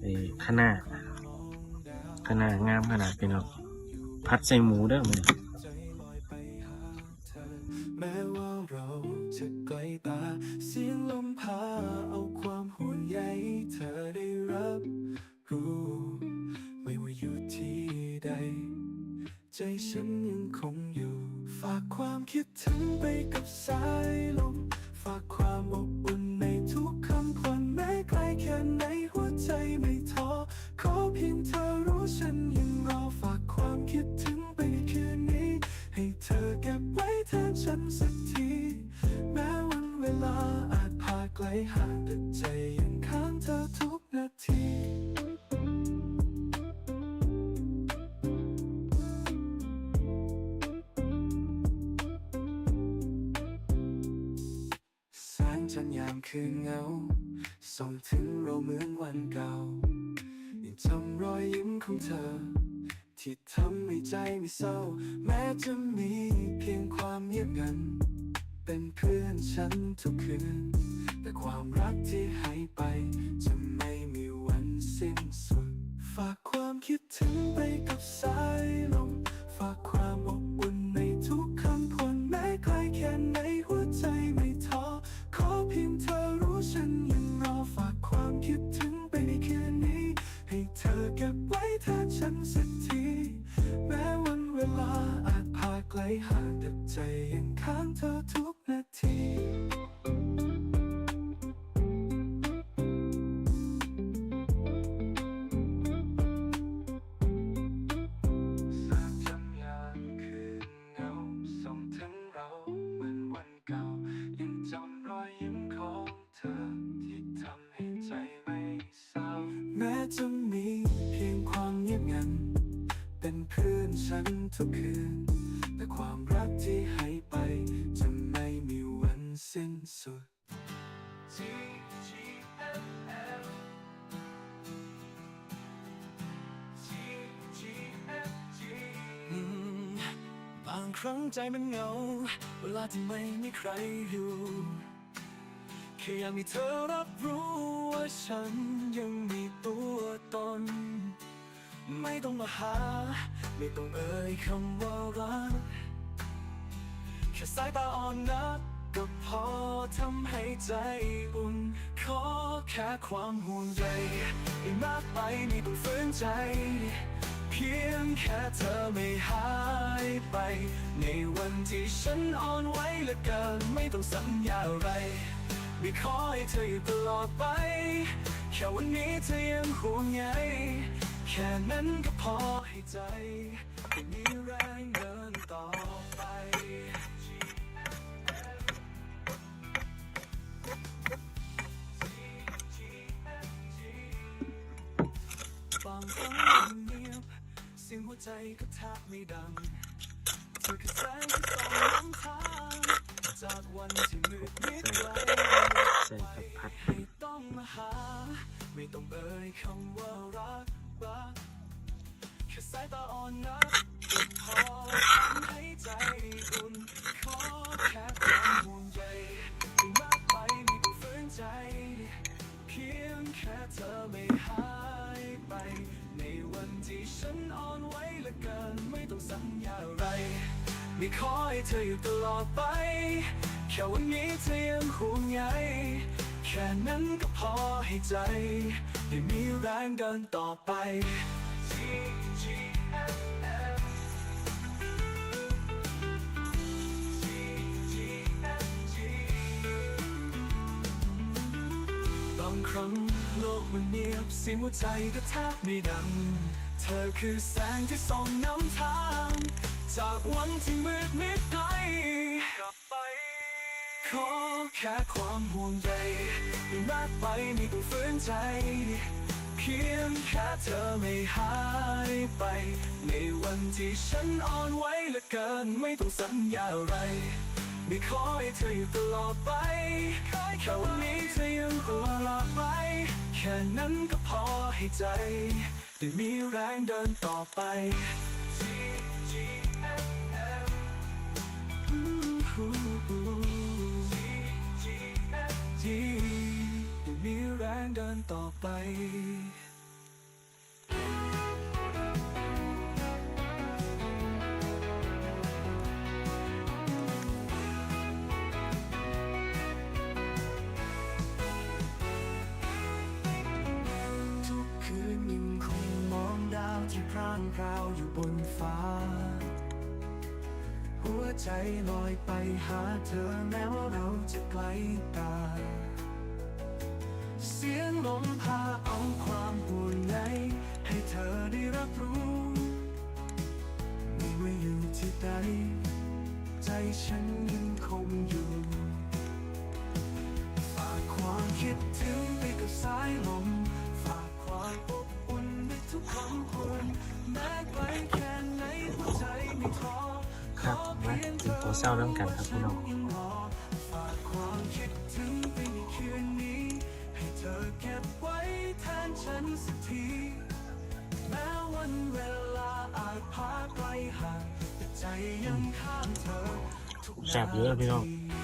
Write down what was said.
ไอ้ขนาดขนาดงามขนาดพี่น้องพัดใส่หมูเด้อมันแม้ว่าเราจะไกลตาเสียงลมพาเอาความห่วงใยเธอได้รับรู้ไม่ว่าอยู่ที่ใด ใจฉันยังคงอยู่ ฝากความคิดถึง สักที แม้วันเวลาอาจพาไกลห่างแต่ใจยังค้างเธอทุกนาทีแสงจันยามคืนเงา ส่องถึงเราเหมือนวันเก่ายังจำรอยยิ้มของเธอ ที่ทำให้ใจไม่เศร้า แม้จะมีเพียงความเงียบงัน เป็นเพื่อนฉันทุกคืน แต่ความรักที่ให้ไปจะไม่มีวันสิ้นสุด เธอ ครั้งใจมันเหงา เวลาที่ไม่มีใครอยู่แค่อยากมีเธอรับรู้ว่าฉันยังมีตัวตน ไม่ต้องมาหา ไม่ต้องเอ่ยคำว่ารักแค่สายตาอ่อนนัดก็พอทำให้ใจอุ่น ขอแค่ความห่วงใยไม่มากไปไม่ต้องฝืนใจ พียงแค่เธอไม่หายไป ในวันที่ฉันอ่อนไหวเหลือเกินไม่ต้องสัญญาอะไร ไม่ขอให้เธออยู่ตลอดไป แค่วันนี้เธอยังห่วงใยแค่นั้นก็พอให้ใจได้มีแรงเดินต่อไปบางครั้ง สียงหัวใจก็แทบไม่ดังเธอคือแสงที่ส่องนำทางจากวันที่มืดมิดไกลไม่ต้องมาหา ไม่ต้องเอ่ยคำว่ารักรักแค่สายตาอ่อนนัดก็พอทำให้ใจอุ่นขอแค่ ไม่ขอให้เธออยู่ตลอดไป แค่วันนี้เธอยังห่วงใยแค่นั้นก็พอให้ใจ ได้มีแรงเดินต่อไป G-G-M-G บางครั้งโลกมันเงียบเสียงหัวใจก็แทบไม่ดัง เธอคือแสงที่ส่องนำทาง จากวันที่มืดมิดไปกลับไป ขอแค่ความห่วงใยไม่มากไปไม่ต้องฝืนใจ เพียงแค่เธอไม่หายไป ในวันที่ฉันอ่อนไหวเหลือเกินไม่ต้องสัญญาอะไร ไม่ขอให้เธออยู่ตลอดไปแค่วันนี้เธอยังหัวเราไว้แค่นั้นก็พอให้ใจ ได้มีแรงเดินต่อไป ต่อไปดาวที่พรางพราวอยู่บนฟ้า หัวใจลอยไปหาเธอแม้ว่าเราจะไกลตา เสียงลมพาเอาความห่วงใยให้เธอได้รับรู้ไม่ว่าอยู่ที่ใดใจฉันยังคงอยู่ฝากความคิดถึงไปกับสายลม ฝากความอบอุ่นในทุกคำควรแม้ไกลแค่ไหนหัวใจไม่ท้อครับมากินตัวเศร้าน้ำกันครับพี่น้องฝากความคิดถึงไปในคืนนี้ เธอเก็บไว้แทนฉันสักที แม้วันเวลาอาจพาไกลห่างแต่ใจยังข้างเธอทุกแซ่บเยอะพี่น้องนาที